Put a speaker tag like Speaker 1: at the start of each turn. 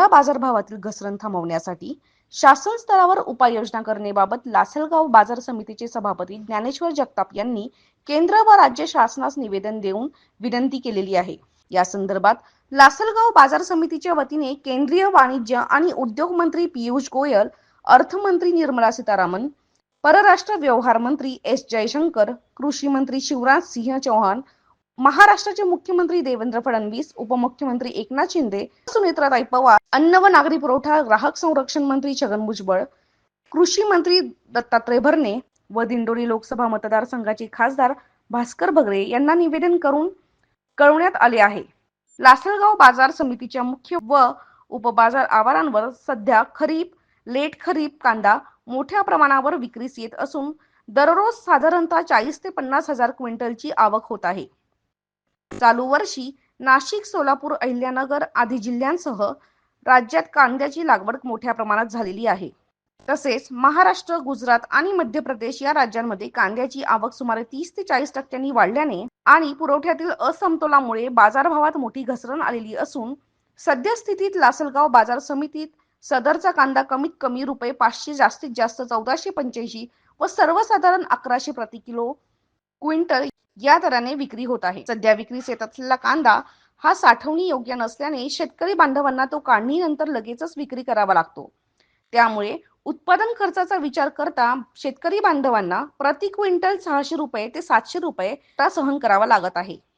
Speaker 1: कांदा बाजारभावातील घसरण थांबवण्यासाठी शासन स्तरावर उपाययोजना करण्याबाबत लासलगाव बाजार समितीचे सभापती ज्ञानेश्वर जगताप यांनी केंद्र व राज्य शासनास निवेदन देऊन विनंती केलेली आहे. या संदर्भात लासलगाव बाजार समितीच्या वतीने केंद्रीय वाणिज्य आणि उद्योग मंत्री पियुष गोयल अर्थमंत्री निर्मला सीतारामन परराष्ट्र व्यवहार मंत्री एस जयशंकर कृषी मंत्री शिवराज सिंह चौहान महाराष्ट्राचे मुख्यमंत्री देवेंद्र फडणवीस उपमुख्यमंत्री एकनाथ शिंदे सुनेत्राताई पवार अन्न व नागरी पुरवठा ग्राहक संरक्षण मंत्री छगन भुजबळ कृषी मंत्री दत्तात्रय भरणे व दिंडोरी लोकसभा मतदारसंघाचे खासदार भास्कर भगरे यांना निवेदन करून कळवण्यात आले आहे. लासलगाव बाजार समितीच्या मुख्य व उपबाजार आवारांवर सध्या खरीप लेट खरीप कांदा मोठ्या प्रमाणावर विक्रीस येत असून दररोज साधारणतः चाळीस ते पन्नास हजार क्विंटलची आवक होत आहे. चालू वर्षी नाशिक सोलापूर अहिल्यानगर आदी जिल्ह्यांसह राज्यात कांद्याची लागवड मोठ्या प्रमाणात झालेली आहे. तसेच महाराष्ट्र गुजरात आणि मध्य प्रदेश या राज्यांमध्ये कांद्याची आवक सुमारे तीस ते चाळीस टक्क्यांनी वाढल्याने आणि पुरवठ्यातील असमतोलामुळे बाजारभावात मोठी घसरण आलेली असून सद्यस्थितीत लासलगाव बाजार समितीत सदरचा कांदा कमीत कमी रुपये पाचशे जास्तीत जास्त चौदाशे पंच्याऐंशी व सर्वसाधारण अकराशे प्रति किलो क्विंटल या दराने विक्री होत आहे. सध्या विक्रीस येत असलेला कांदा हा साठवणी योग्य नसल्याने शेतकरी बांधवांना तो काढणीनंतर लगेचच विक्री करावा लागतो. त्यामुळे उत्पादन खर्चाचा विचार करता शेतकरी बांधवांना प्रति क्विंटल सहाशे रुपये ते सातशे रुपये सहन करावा लागत आहे.